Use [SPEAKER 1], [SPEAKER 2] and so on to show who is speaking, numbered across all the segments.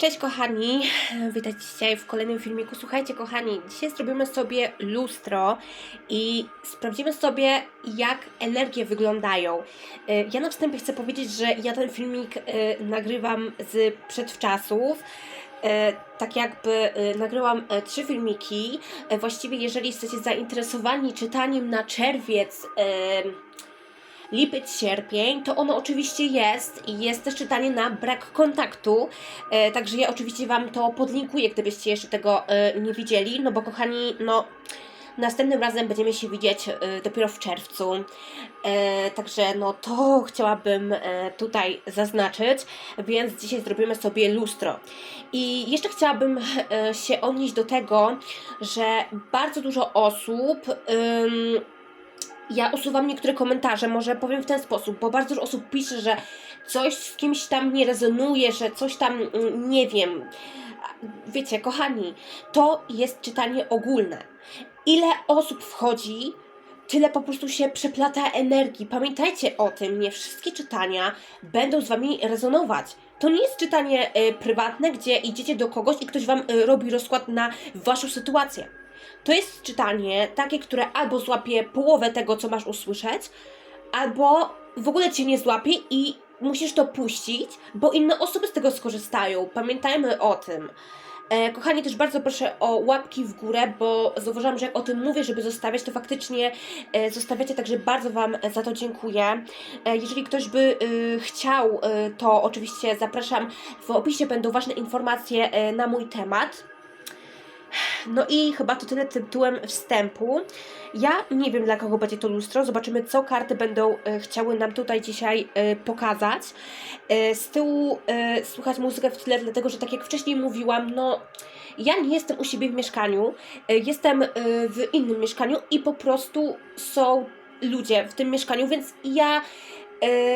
[SPEAKER 1] Cześć kochani, witajcie dzisiaj w kolejnym filmiku. Słuchajcie kochani, dzisiaj zrobimy sobie lustro i sprawdzimy sobie jak energie wyglądają. E, Ja na wstępie chcę powiedzieć, że ja ten filmik e, nagrywam z przedwczasów. E, Tak jakby e, nagrałam e, trzy filmiki. E, Właściwie jeżeli jesteście zainteresowani czytaniem na czerwiec e, lipiec, sierpień, to ono oczywiście jest i jest też czytanie na brak kontaktu, e, także ja oczywiście Wam to podlinkuję, gdybyście jeszcze tego e, nie widzieli, no bo kochani, no następnym razem będziemy się widzieć e, dopiero w czerwcu, e, także no to chciałabym e, tutaj zaznaczyć, więc dzisiaj zrobimy sobie lustro. I jeszcze chciałabym e, się odnieść do tego, że bardzo dużo osób ym, ja usuwam niektóre komentarze, może powiem w ten sposób, bo bardzo dużo osób pisze, że coś z kimś tam nie rezonuje, że coś tam mm, nie wiem. Wiecie, kochani, to jest czytanie ogólne. Ile osób wchodzi, tyle po prostu się przeplata energii. Pamiętajcie o tym, nie wszystkie czytania będą z wami rezonować. To nie jest czytanie y, prywatne, gdzie idziecie do kogoś i ktoś wam y, robi rozkład na waszą sytuację. To jest czytanie takie, które albo złapie połowę tego, co masz usłyszeć, albo w ogóle cię nie złapie i musisz to puścić, bo inne osoby z tego skorzystają. Pamiętajmy o tym. E, kochani, też bardzo proszę o łapki w górę, bo zauważyłam, że jak o tym mówię, żeby zostawiać, to faktycznie e, zostawiacie, także bardzo Wam za to dziękuję. E, jeżeli ktoś by e, chciał, e, to oczywiście zapraszam. W opisie będą ważne informacje e, na mój temat. No i chyba to tyle tytułem wstępu. Ja nie wiem dla kogo będzie to lustro. Zobaczymy, co karty będą e, chciały nam tutaj dzisiaj e, pokazać. E, z tyłu słychać muzykę w tle, dlatego że tak jak wcześniej mówiłam, no ja nie jestem u siebie w mieszkaniu, jestem w innym mieszkaniu i po prostu są ludzie w tym mieszkaniu, więc ja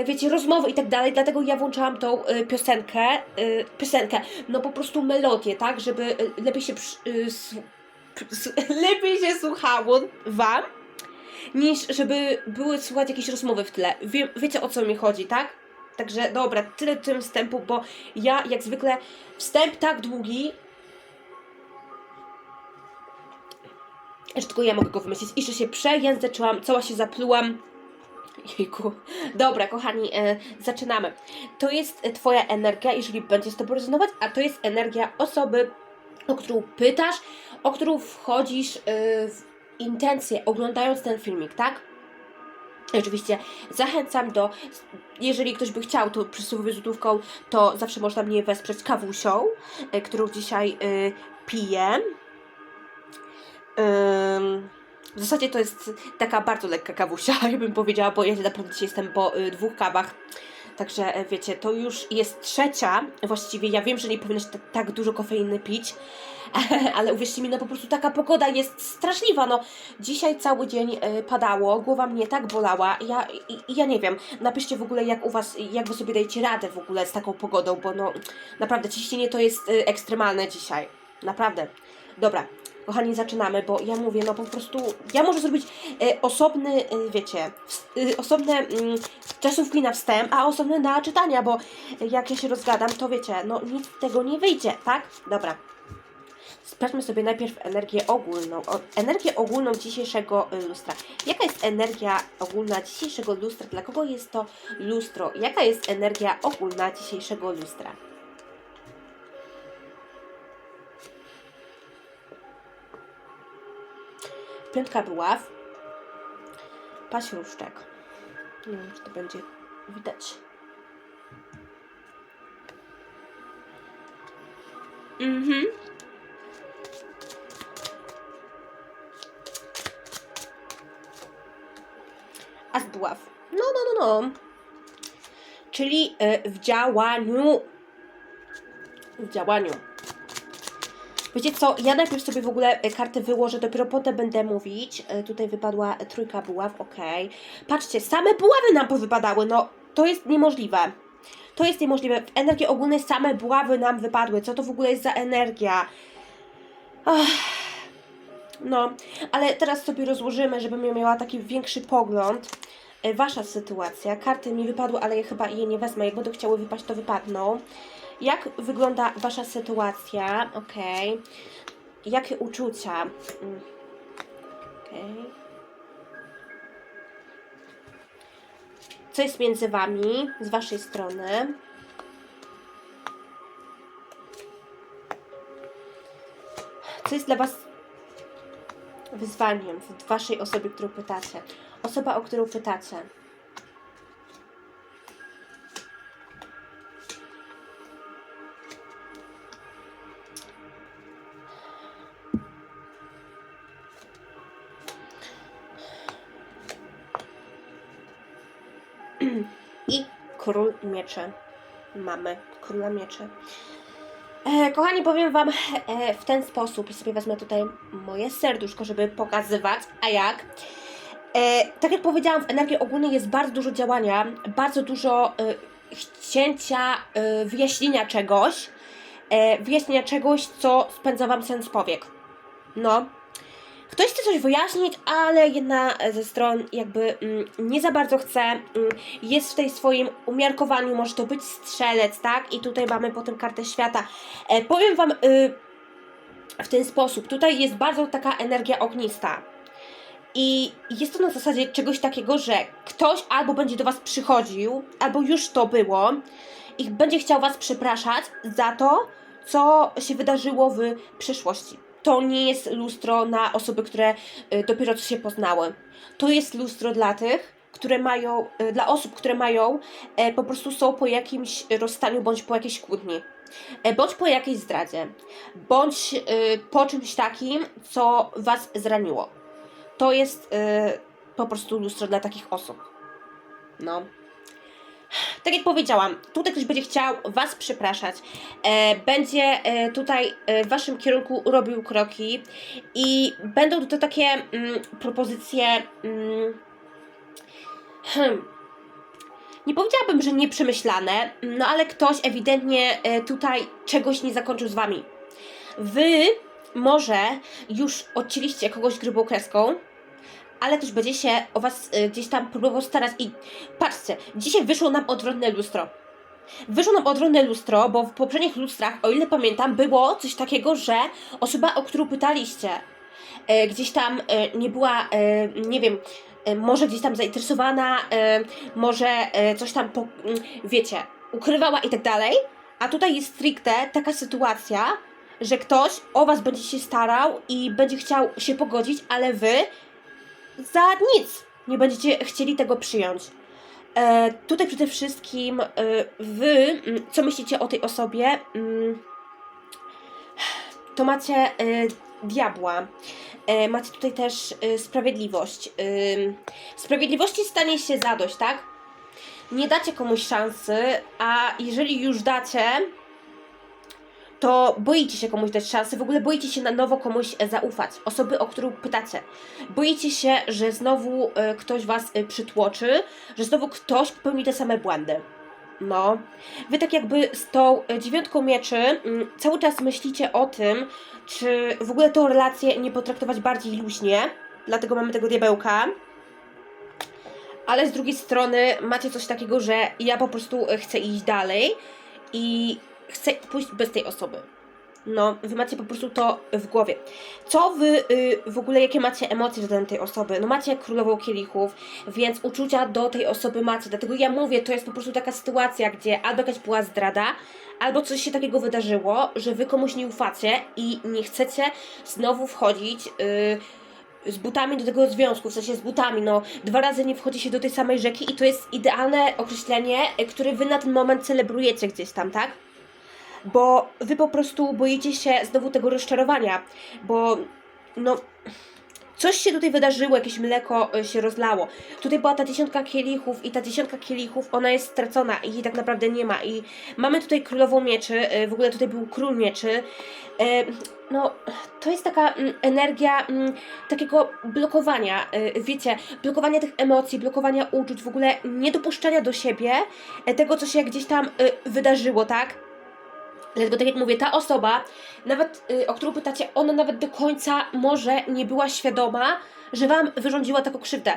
[SPEAKER 1] wiecie, rozmowy i tak dalej, dlatego ja włączałam tą e, piosenkę, e, piosenkę, no po prostu melodię, tak, żeby e, lepiej się e, lepiej się słuchało wam, niż żeby były słuchać jakieś rozmowy w tle. Wie, wiecie o co mi chodzi, tak? Także dobra, tyle tym wstępu, bo ja jak zwykle wstęp tak długi, że tylko ja mogę go wymyślić. I że się przejęzyczyłam, cała się zaplułam. Jejku. Dobra, kochani, e, zaczynamy. To jest Twoja energia, jeżeli będzie z Tobą rezonować, a to jest energia osoby, o którą pytasz, o którą wchodzisz e, w intencje, oglądając ten filmik, tak? Oczywiście zachęcam do, jeżeli ktoś by chciał, to przysłowie złotówką, to zawsze można mnie wesprzeć kawusią, e, którą dzisiaj e, piję. W zasadzie to jest taka bardzo lekka kawusia, ja bym powiedziała, bo ja naprawdę jestem po y, dwóch kawach. Także e, wiecie, to już jest trzecia. Właściwie ja wiem, że nie powinnaś ta, tak dużo kofeiny pić, ale uwierzcie mi, no po prostu taka pogoda jest straszliwa. No, dzisiaj cały dzień e, padało, głowa mnie tak bolała. Ja, ja nie wiem, napiszcie w ogóle, jak u was, jak wy sobie dajecie radę w ogóle z taką pogodą, bo no naprawdę ciśnienie to jest e, ekstremalne dzisiaj. Naprawdę. Dobra, Kochani, zaczynamy, bo ja mówię, no po prostu, ja może zrobić e, osobny, e, wiecie, ws- e, osobne mm, czasówki na wstęp, a osobne na czytania, bo jak ja się rozgadam, to wiecie, no nic z tego nie wyjdzie, tak? Dobra. Sprawdźmy sobie najpierw energię ogólną, o, energię ogólną dzisiejszego e, lustra. Jaka jest energia ogólna dzisiejszego lustra? Dla kogo jest to lustro? Jaka jest energia ogólna dzisiejszego lustra? Piątka buław. Paśruszczek. Nie wiem, czy to będzie widać. Mhm. A z buław. No, no, no, no. Czyli y, w działaniu. W działaniu. Wiecie co, ja najpierw sobie w ogóle e, karty wyłożę, dopiero potem będę mówić. E, Tutaj wypadła e, trójka buław, ok. Patrzcie, same buławy nam powypadały, no to jest niemożliwe. To jest niemożliwe. W energii ogólnej same buławy nam wypadły. Co to w ogóle jest za energia? Ach. No, ale teraz sobie rozłożymy, żebym ja miała taki większy pogląd. Wasza sytuacja. Karty mi wypadły, ale ja chyba je nie wezmę. Jak będą chciały wypaść, to wypadną. Jak wygląda wasza sytuacja? Okej. Jakie uczucia? Mm. Okej. Co jest między wami z waszej strony? Co jest dla was wyzwaniem w waszej osobie, którą pytacie? Osoba, o którą pytacie. Król mieczy. Mamy króla mieczy. E, kochani, powiem Wam e, w ten sposób i sobie wezmę tutaj moje serduszko, żeby pokazywać, a jak. E, tak jak powiedziałam, w energii ogólnej jest bardzo dużo działania, bardzo dużo e, chcięcia e, wyjaśnienia czegoś, e, wyjaśnienia czegoś, co spędza Wam sens powiek. No. Ktoś chce coś wyjaśnić, ale jedna ze stron jakby mm, nie za bardzo chce, mm, jest w tej swoim umiarkowaniu, może to być strzelec, tak? I tutaj mamy potem kartę świata. E, powiem Wam y, w ten sposób, tutaj jest bardzo taka energia ognista. I jest to na zasadzie czegoś takiego, że ktoś albo będzie do Was przychodził, albo już to było i będzie chciał Was przepraszać za to, co się wydarzyło w przeszłości. To nie jest lustro na osoby, które y, dopiero co się poznały. To jest lustro dla tych, które mają, y, dla osób, które mają, e, po prostu są po jakimś rozstaniu bądź po jakiejś kłótni. E, Bądź po jakiejś zdradzie, bądź y, po czymś takim, co Was zraniło. To jest po prostu lustro dla takich osób. No. Tak jak powiedziałam, tutaj ktoś będzie chciał Was przepraszać, e, będzie e, tutaj e, w Waszym kierunku robił kroki i będą to takie mm, propozycje. Mm, hmm, nie powiedziałabym, że nieprzemyślane, no ale ktoś ewidentnie e, tutaj czegoś nie zakończył z Wami. Wy może już odcięliście kogoś grubą kreską, ale też będzie się o Was y, gdzieś tam próbował starać i patrzcie, dzisiaj wyszło nam odwrotne lustro. Wyszło nam odwrotne lustro, bo w poprzednich lustrach, o ile pamiętam, było coś takiego, że osoba, o którą pytaliście, e, gdzieś tam e, nie była, e, nie wiem, e, może gdzieś tam zainteresowana, e, może e, coś tam, po, mm, wiecie, ukrywała i tak dalej, a tutaj jest stricte taka sytuacja, że ktoś o Was będzie się starał i będzie chciał się pogodzić, ale Wy za nic nie będziecie chcieli tego przyjąć. E, tutaj przede wszystkim e, wy, mm, co myślicie o tej osobie, mm, to macie e, diabła. E, macie tutaj też e, sprawiedliwość. E, sprawiedliwości stanie się zadość, tak? Nie dacie komuś szansy, a jeżeli już dacie, to boicie się komuś dać szansę, w ogóle boicie się na nowo komuś e, zaufać, osoby, o którą pytacie. Boicie się, że znowu e, ktoś was e, przytłoczy, że znowu ktoś popełni te same błędy. No, wy tak jakby z tą dziewiątką mieczy mm, cały czas myślicie o tym, czy w ogóle tą relację nie potraktować bardziej luźnie, dlatego mamy tego diabełka. Ale z drugiej strony macie coś takiego, że ja po prostu chcę iść dalej i chcę pójść bez tej osoby. No, wy macie po prostu to w głowie. Co wy y, w ogóle, jakie macie emocje względem tej osoby? No macie królową kielichów, więc uczucia do tej osoby macie. Dlatego ja mówię, to jest po prostu taka sytuacja, gdzie albo jakaś była zdrada, albo coś się takiego wydarzyło, że wy komuś nie ufacie i nie chcecie znowu wchodzić. Y, z butami do tego związku, w sensie z butami, no dwa razy nie wchodzi się do tej samej rzeki i to jest idealne określenie, y, które wy na ten moment celebrujecie gdzieś tam, tak? Bo wy po prostu boicie się znowu tego rozczarowania, bo no coś się tutaj wydarzyło, jakieś mleko y, się rozlało. Tutaj była ta dziesiątka kielichów i ta dziesiątka kielichów, ona jest stracona i jej tak naprawdę nie ma. I mamy tutaj królową mieczy, y, w ogóle tutaj był król mieczy. Y, No, to jest taka mm, energia mm, takiego blokowania, wiecie, blokowania tych emocji, blokowania uczuć, w ogóle niedopuszczania do siebie e, tego, co się gdzieś tam wydarzyło, tak? Dlatego tak jak mówię, ta osoba, nawet y, o którą pytacie, ona nawet do końca może nie była świadoma, że wam wyrządziła taką krzywdę.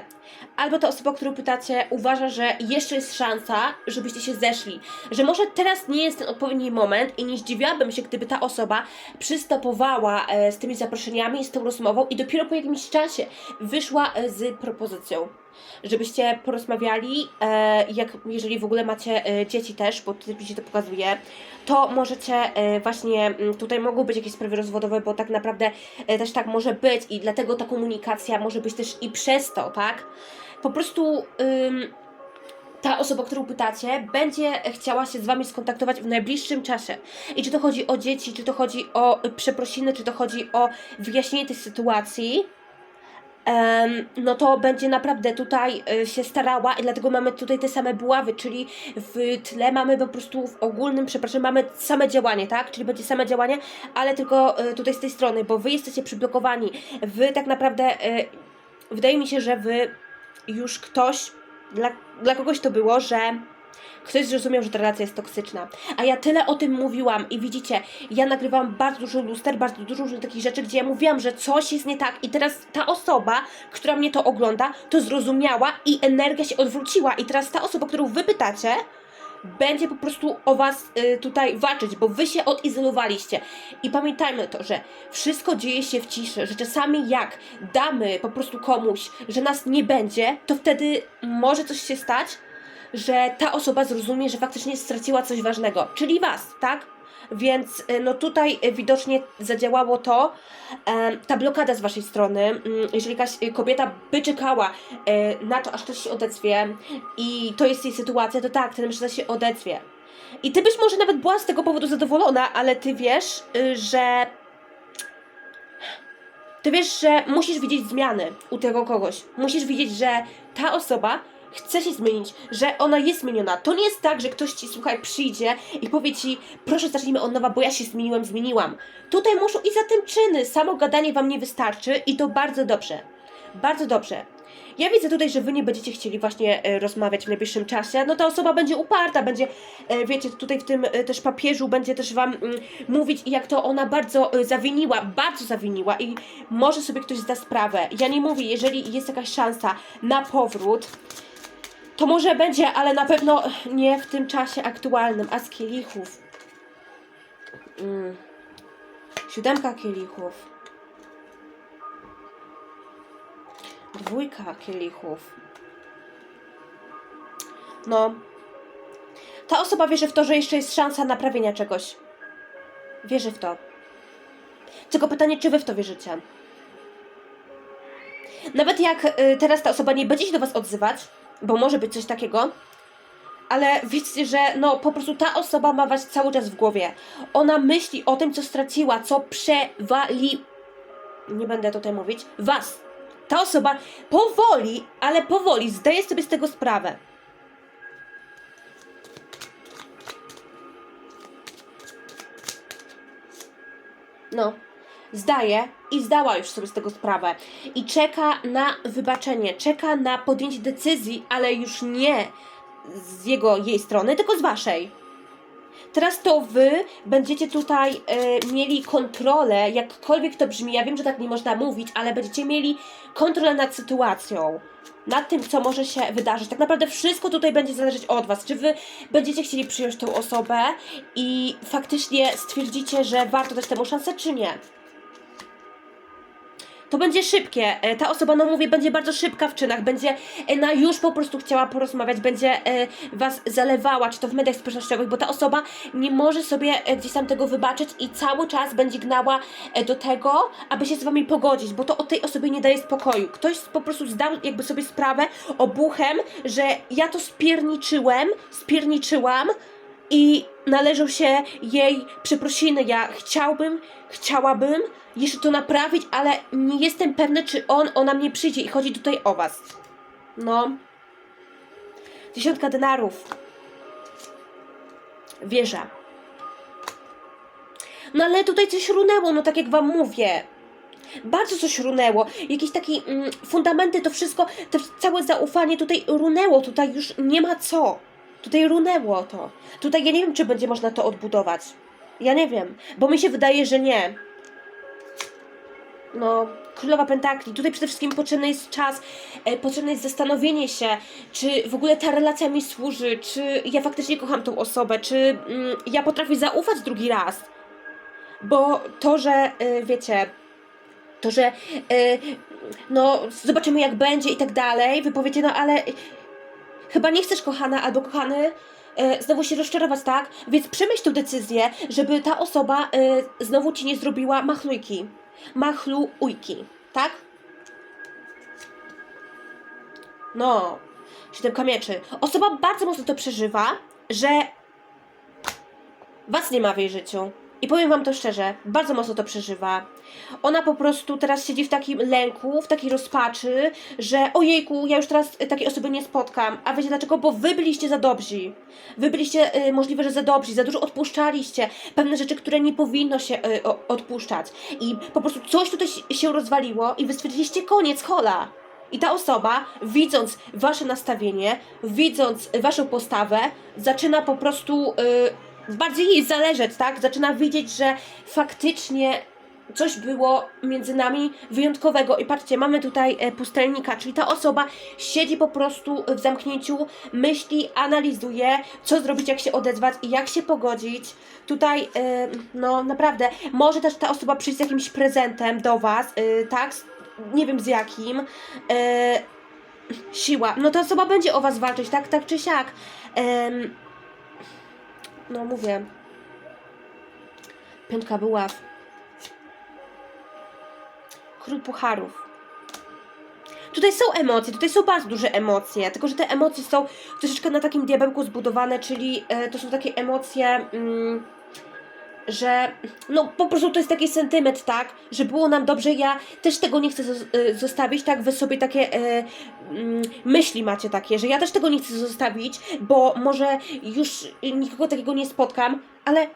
[SPEAKER 1] Albo ta osoba, o którą pytacie, uważa, że jeszcze jest szansa, żebyście się zeszli. Że może teraz nie jest ten odpowiedni moment i nie zdziwiłabym się, gdyby ta osoba przystopowała e, z tymi zaproszeniami, z tą rozmową i dopiero po jakimś czasie wyszła e, z propozycją. Żebyście porozmawiali, e, jak, jeżeli w ogóle macie e, dzieci też, bo tutaj się to pokazuje, to możecie e, właśnie, mm, tutaj mogą być jakieś sprawy rozwodowe, bo tak naprawdę e, też tak może być i dlatego ta komunikacja może być też i przez to, tak? Po prostu ta osoba, którą pytacie, będzie chciała się z Wami skontaktować w najbliższym czasie. I czy to chodzi o dzieci, czy to chodzi o y, przeprosiny, czy to chodzi o wyjaśnienie tej sytuacji, no to będzie naprawdę tutaj y, się starała i dlatego mamy tutaj te same buławy, czyli w tle mamy po prostu w ogólnym, przepraszam, mamy same działanie, tak? Czyli będzie same działanie, ale tylko y, tutaj z tej strony, bo wy jesteście przyblokowani. Wy tak naprawdę, y, wydaje mi się, że wy już ktoś, dla, dla kogoś to było, że ktoś zrozumiał, że ta relacja jest toksyczna. A ja tyle o tym mówiłam i widzicie, ja nagrywam bardzo dużo luster, bardzo dużo różnych takich rzeczy, gdzie ja mówiłam, że coś jest nie tak i teraz ta osoba, która mnie to ogląda, to zrozumiała i energia się odwróciła i teraz ta osoba, którą wy pytacie, będzie po prostu o was y, tutaj walczyć, bo wy się odizolowaliście. I pamiętajmy to, że wszystko dzieje się w ciszy, że czasami jak damy po prostu komuś, że nas nie będzie, to wtedy może coś się stać, że ta osoba zrozumie, że faktycznie straciła coś ważnego, czyli was, tak? Więc y, no tutaj widocznie zadziałało to, ta blokada z waszej strony. Mm, Jeżeli jakaś y, kobieta by czekała y, na to, aż ktoś się odezwie i to jest jej sytuacja, to tak, ten mężczyzna się odezwie. I ty być może nawet była z tego powodu zadowolona, ale ty wiesz, że ty wiesz, że musisz widzieć zmiany u tego kogoś. Musisz widzieć, że ta osoba chce się zmienić, że ona jest zmieniona. To nie jest tak, że ktoś ci, słuchaj, przyjdzie i powie ci, proszę zacznijmy od nowa, bo ja się zmieniłem, zmieniłam. Tutaj muszą i za tym czyny. Samo gadanie wam nie wystarczy i to bardzo dobrze. Bardzo dobrze. Ja widzę tutaj, że wy nie będziecie chcieli właśnie e, rozmawiać w najbliższym czasie. No ta osoba będzie uparta, będzie, e, wiecie, tutaj w tym e, też papieżu będzie też wam mm, mówić, jak to ona bardzo e, zawiniła, bardzo zawiniła i może sobie ktoś zda sprawę. Ja nie mówię, jeżeli jest jakaś szansa na powrót, to może będzie, ale na pewno nie w tym czasie aktualnym. A z kielichów. Mm. Siódemka kielichów. Dwójka kielichów. No. Ta osoba wierzy w to, że jeszcze jest szansa naprawienia czegoś. Wierzy w to. Tylko pytanie, czy wy w to wierzycie? Nawet jak y, teraz ta osoba nie będzie się do was odzywać, bo może być coś takiego, ale wiedzcie, że no po prostu ta osoba ma was cały czas w głowie. Ona myśli o tym, co straciła, co przewali... Nie będę tutaj mówić. Was. Ta osoba powoli, ale powoli zdaje sobie z tego sprawę. No, zdaje i zdała już sobie z tego sprawę. I czeka na wybaczenie, czeka na podjęcie decyzji, ale już nie z jego, jej strony, tylko z waszej. Teraz to wy będziecie tutaj e, mieli kontrolę, jakkolwiek to brzmi, ja wiem, że tak nie można mówić, ale będziecie mieli kontrolę nad sytuacją, nad tym, co może się wydarzyć. Tak naprawdę wszystko tutaj będzie zależeć od was. Czy wy będziecie chcieli przyjąć tą osobę i faktycznie stwierdzicie, że warto dać temu szansę, czy nie? To będzie szybkie. E, Ta osoba, no mówię, będzie bardzo szybka w czynach, będzie e, na już po prostu chciała porozmawiać, będzie e, was zalewała, czy to w mediach społecznościowych, bo ta osoba nie może sobie gdzieś tam tego wybaczyć i cały czas będzie gnała do tego, aby się z wami pogodzić, bo to o tej osobie nie daje spokoju. Ktoś po prostu zdał jakby sobie sprawę obuchem, że ja to spierniczyłem, spierniczyłam, i należą się jej przeprosiny. Ja chciałbym, chciałabym jeszcze to naprawić, ale nie jestem pewna, czy on, ona mnie przyjdzie i chodzi tutaj o was. No. Dziesiątka denarów. Wieża. No ale tutaj coś runęło, no tak jak wam mówię. Bardzo coś runęło. Jakieś takie mm, fundamenty, to wszystko, to całe zaufanie tutaj runęło. Tutaj już nie ma co. Tutaj runęło to. Tutaj ja nie wiem, czy będzie można to odbudować. Ja nie wiem, bo mi się wydaje, że nie. no, królowa pentakli. Tutaj przede wszystkim potrzebny jest czas, e, potrzebne jest zastanowienie się, czy w ogóle ta relacja mi służy, czy ja faktycznie kocham tą osobę, czy mm, ja potrafię zaufać drugi raz. Bo to, że e, wiecie, to, że e, no, zobaczymy jak będzie i tak dalej, wy powiecie, no ale chyba nie chcesz kochana albo kochany e, znowu się rozczarować, tak? Więc przemyśl tę decyzję, żeby ta osoba e, znowu ci nie zrobiła machlujki. Machlujki, tak? No, siódemka mieczy. Osoba bardzo mocno to przeżywa, że was nie ma w jej życiu. I powiem wam to szczerze, bardzo mocno to przeżywa. Ona po prostu teraz siedzi w takim lęku, w takiej rozpaczy, że ojejku, ja już teraz y, takiej osoby nie spotkam. A wiecie dlaczego? Bo wy byliście za dobrzy. Wy byliście y, możliwe, że za dobrzy, za dużo odpuszczaliście. Pewne rzeczy, które nie powinno się y, o, odpuszczać. I po prostu coś tutaj się- rozwaliło i wy stwierdziliście koniec, hola. I ta osoba, widząc wasze nastawienie, widząc waszą postawę, zaczyna po prostu y, bardziej jej zależeć, tak? Zaczyna widzieć, że faktycznie coś było między nami wyjątkowego. I patrzcie, mamy tutaj e, pustelnika, czyli ta osoba siedzi po prostu w zamknięciu, myśli, analizuje, co zrobić, jak się odezwać i jak się pogodzić. Tutaj, e, no naprawdę, może też ta osoba przyjść z jakimś prezentem do Was, e, tak? Nie wiem z jakim. Siła. No ta osoba będzie o Was walczyć, tak, tak czy siak. No mówię. Piątka buław. Król pucharów. Tutaj są emocje, tutaj są bardzo duże emocje, tylko że te emocje są troszeczkę na takim diabełku zbudowane, czyli e, to są takie emocje, mm, że no po prostu to jest taki sentyment, tak, że było nam dobrze, ja też tego nie chcę e, zostawić, tak, wy sobie takie e, myśli macie takie, że ja też tego nie chcę zostawić, bo może już nikogo takiego nie spotkam, ale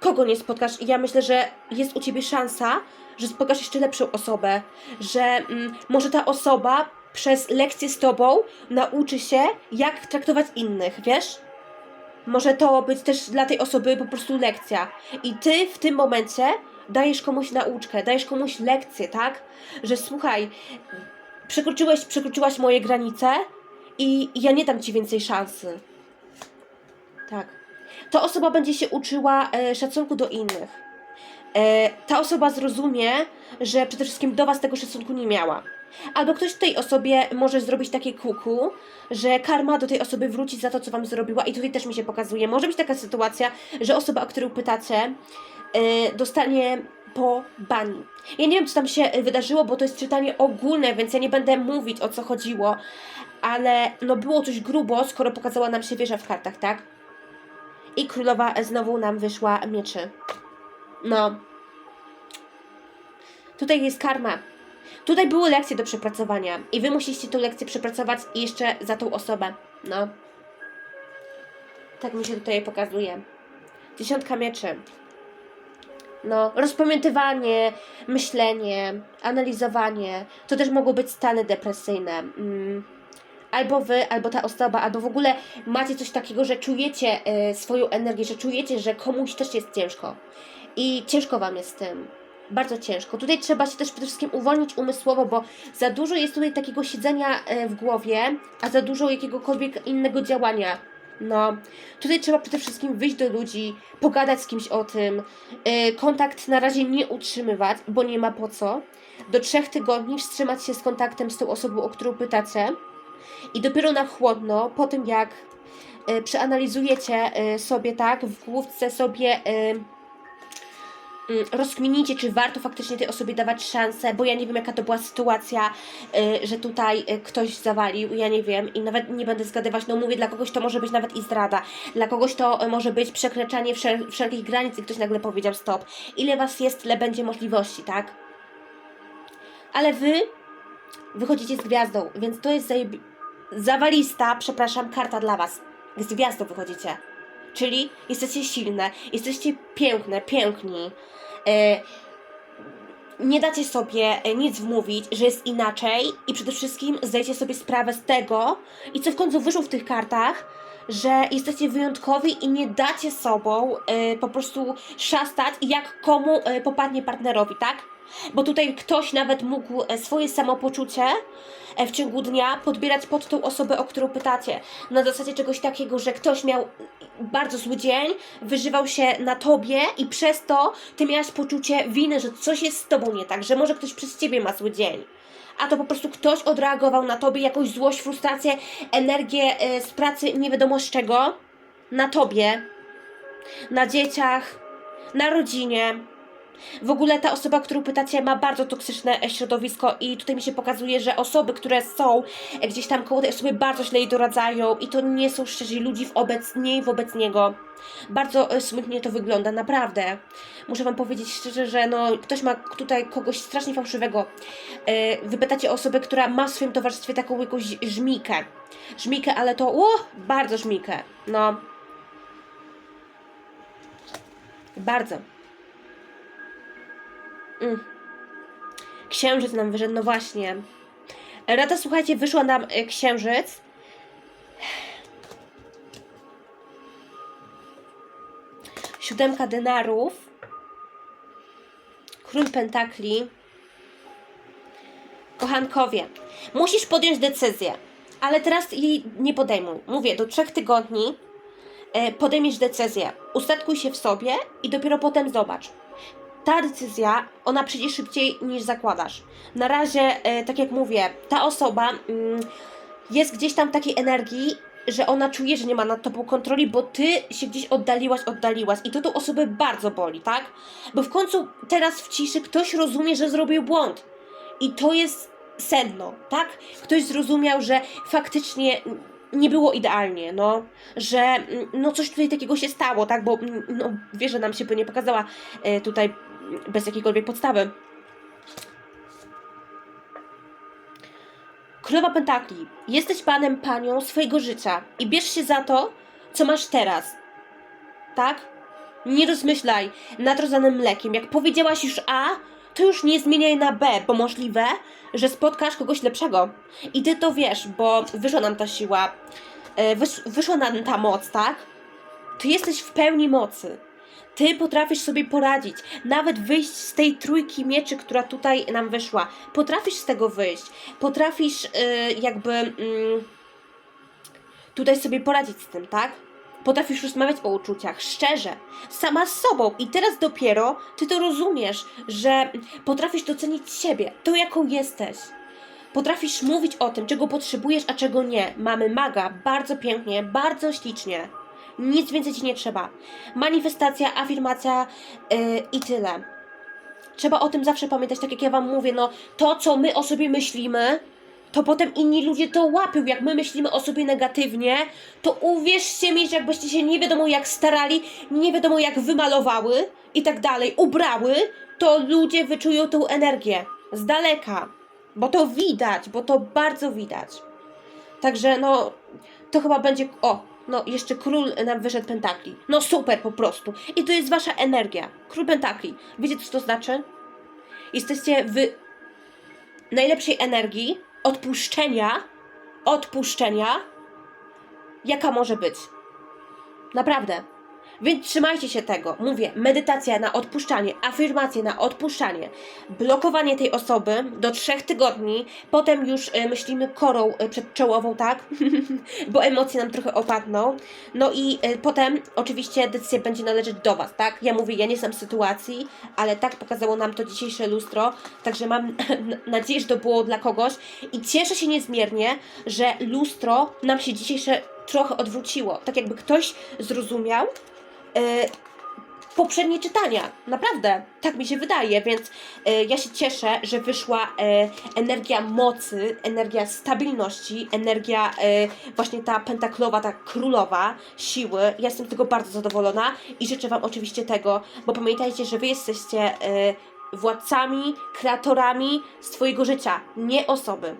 [SPEAKER 1] kogo nie spotkasz? Ja myślę, że jest u ciebie szansa, że spotkasz jeszcze lepszą osobę, że mm, może ta osoba przez lekcję z tobą nauczy się, jak traktować innych, wiesz? Może to być też dla tej osoby po prostu lekcja. I ty w tym momencie dajesz komuś nauczkę, dajesz komuś lekcję, tak? Że słuchaj, przekroczyłeś, przekroczyłaś moje granice i ja nie dam ci więcej szansy. Tak. Ta osoba będzie się uczyła e, szacunku do innych. E, ta osoba zrozumie, że przede wszystkim do Was tego szacunku nie miała. Albo ktoś tej osobie może zrobić takie kuku, że karma do tej osoby wróci za to, co Wam zrobiła, i tutaj też mi się pokazuje. Może być taka sytuacja, że osoba, o którą pytacie, e, dostanie po bani. Ja nie wiem, co tam się wydarzyło, bo to jest czytanie ogólne, więc ja nie będę mówić, o co chodziło, ale no było coś grubo, skoro pokazała nam się wieża w kartach, tak? I królowa znowu nam wyszła mieczy. No. Tutaj jest karma. Tutaj były lekcje do przepracowania. I wy musicie tą lekcję przepracować jeszcze za tą osobę. No. Tak mi się tutaj pokazuje. Dziesiątka mieczy. No, rozpamiętywanie, myślenie, analizowanie. To też mogą być stany depresyjne. Mm. Albo wy, albo ta osoba, albo w ogóle macie coś takiego, że czujecie e, swoją energię, że czujecie, że komuś też jest ciężko. I ciężko wam jest z tym. Bardzo ciężko. Tutaj trzeba się też przede wszystkim uwolnić umysłowo, bo za dużo jest tutaj takiego siedzenia e, w głowie, a za dużo jakiegokolwiek innego działania. No, tutaj trzeba przede wszystkim wyjść do ludzi, pogadać z kimś o tym, e, kontakt na razie nie utrzymywać, bo nie ma po co. Do trzech tygodni wstrzymać się z kontaktem z tą osobą, o którą pytacie. I dopiero na chłodno, po tym jak e, przeanalizujecie sobie, tak, w główce sobie rozkminicie, czy warto faktycznie tej osobie dawać szansę, bo ja nie wiem, jaka to była sytuacja, e, że tutaj e, ktoś zawalił, ja nie wiem i nawet nie będę zgadywać, no mówię, dla kogoś to może być nawet i zdrada, dla kogoś to e, może być przekraczanie wszel wszelkich granic i ktoś nagle powiedział stop. Ile was jest, tyle będzie możliwości, tak? Ale wy wychodzicie z gwiazdą, więc to jest zawalista, przepraszam, karta dla was. Z gwiazdą wychodzicie. Czyli jesteście silne, jesteście piękne, piękni. E, nie dacie sobie e, nic wmówić, że jest inaczej i przede wszystkim zdajecie sobie sprawę z tego i co w końcu wyszło w tych kartach, że jesteście wyjątkowi i nie dacie sobą y, po prostu szastać jak komu y, popadnie partnerowi, tak? Bo tutaj ktoś nawet mógł e, swoje samopoczucie e, w ciągu dnia podbierać pod tą osobę, o którą pytacie. Na zasadzie czegoś takiego, że ktoś miał bardzo zły dzień, wyżywał się na tobie i przez to ty miałaś poczucie winy, że coś jest z tobą nie tak, że może ktoś przez ciebie ma zły dzień. A to po prostu ktoś odreagował na tobie jakąś złość, frustrację, energię e, z pracy nie wiadomo z czego, na tobie, na dzieciach, na rodzinie. W ogóle ta osoba, którą pytacie, ma bardzo toksyczne e, środowisko i tutaj mi się pokazuje, że osoby, które są e, gdzieś tam koło tej osoby bardzo źle jej doradzają i to nie są szczerzy ludzi wobec niej, wobec niego. Bardzo e, smutnie to wygląda, naprawdę. Muszę Wam powiedzieć szczerze, że no, ktoś ma tutaj kogoś strasznie fałszywego. E, Wy pytacie o osobę, która ma w swoim towarzystwie taką jakąś żmikę. Żmikę, ale to, o, bardzo żmikę. No. Bardzo. Mm. Księżyc nam wyszedł, no właśnie. Rada, słuchajcie, wyszła nam y, księżyc. Siódemka denarów. Król pentakli. Kochankowie, musisz podjąć decyzję, ale teraz jej nie podejmuj. Mówię, do trzech tygodni e, podejmiesz decyzję. Ustatkuj się w sobie i dopiero potem zobacz ta decyzja, ona przyjdzie szybciej niż zakładasz. Na razie, e, tak jak mówię, ta osoba mm, jest gdzieś tam w takiej energii, że ona czuje, że nie ma nad tobą kontroli, bo ty się gdzieś oddaliłaś, oddaliłaś i to tą osobę bardzo boli, tak? Bo w końcu teraz w ciszy ktoś rozumie, że zrobił błąd. I to jest sedno, tak? Ktoś zrozumiał, że faktycznie nie było idealnie, no, że mm, no coś tutaj takiego się stało, tak, bo mm, no, wie, że nam się by nie pokazała e, tutaj bez jakiejkolwiek podstawy. Królowa Pentakli, jesteś panem, panią swojego życia i bierz się za to, co masz teraz, tak? Nie rozmyślaj nad rozlanym mlekiem. Jak powiedziałaś już A, to już nie zmieniaj na B, bo możliwe, że spotkasz kogoś lepszego. I ty to wiesz, bo wyszła nam ta siła, e, wysz, wyszła nam ta moc, tak? Ty jesteś w pełni mocy. Ty potrafisz sobie poradzić, nawet wyjść z tej trójki mieczy, która tutaj nam wyszła. Potrafisz z tego wyjść. Potrafisz e, jakby mm, tutaj sobie poradzić z tym, tak? Potrafisz rozmawiać o uczuciach szczerze, sama z sobą i teraz dopiero ty to rozumiesz, że potrafisz docenić siebie, to jaką jesteś. Potrafisz mówić o tym, czego potrzebujesz, a czego nie. Mamy maga, bardzo pięknie, bardzo ślicznie. Nic więcej ci nie trzeba. Manifestacja, afirmacja yy, i tyle. Trzeba o tym zawsze pamiętać, tak jak ja wam mówię, no to co my o sobie myślimy, to potem inni ludzie to łapią. Jak my myślimy o sobie negatywnie, to uwierzcie mi, że jakbyście się nie wiadomo jak starali, nie wiadomo jak wymalowały i tak dalej, ubrały, to ludzie wyczują tą energię z daleka. Bo to widać, bo to bardzo widać. Także no, to chyba będzie. O, no jeszcze król nam wyszedł pentakli. No super po prostu. I to jest wasza energia. Król pentakli. Wiecie co to znaczy? Jesteście w najlepszej energii, odpuszczenia, odpuszczenia, jaka może być. Naprawdę. Więc trzymajcie się tego. Mówię, medytacja na odpuszczanie, afirmacje na odpuszczanie, blokowanie tej osoby do trzech tygodni, potem już y, myślimy korą y, przedczołową, tak? Bo emocje nam trochę opadną. No i y, potem oczywiście decyzja będzie należeć do Was, tak? Ja mówię, ja nie znam sytuacji, ale tak pokazało nam to dzisiejsze lustro, także mam nadzieję, że to było dla kogoś i cieszę się niezmiernie, że lustro nam się dzisiejsze trochę odwróciło. Tak jakby ktoś zrozumiał, poprzednie czytania. Naprawdę, tak mi się wydaje, więc e, ja się cieszę, że wyszła e, energia mocy, energia stabilności, energia e, właśnie ta pentaklowa, ta królowa siły. Ja jestem z tego bardzo zadowolona i życzę Wam oczywiście tego, bo pamiętajcie, że Wy jesteście e, władcami, kreatorami swojego życia, nie osoby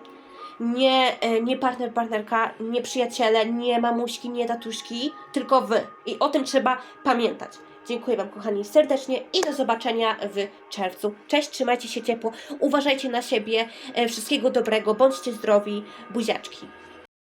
[SPEAKER 1] nie, e, nie partner, partnerka, nie przyjaciele, nie mamuśki, nie tatuśki, tylko wy. I o tym trzeba pamiętać. Dziękuję Wam, kochani, serdecznie i do zobaczenia w czerwcu. Cześć, trzymajcie się ciepło, uważajcie na siebie, e, wszystkiego dobrego, bądźcie zdrowi, buziaczki.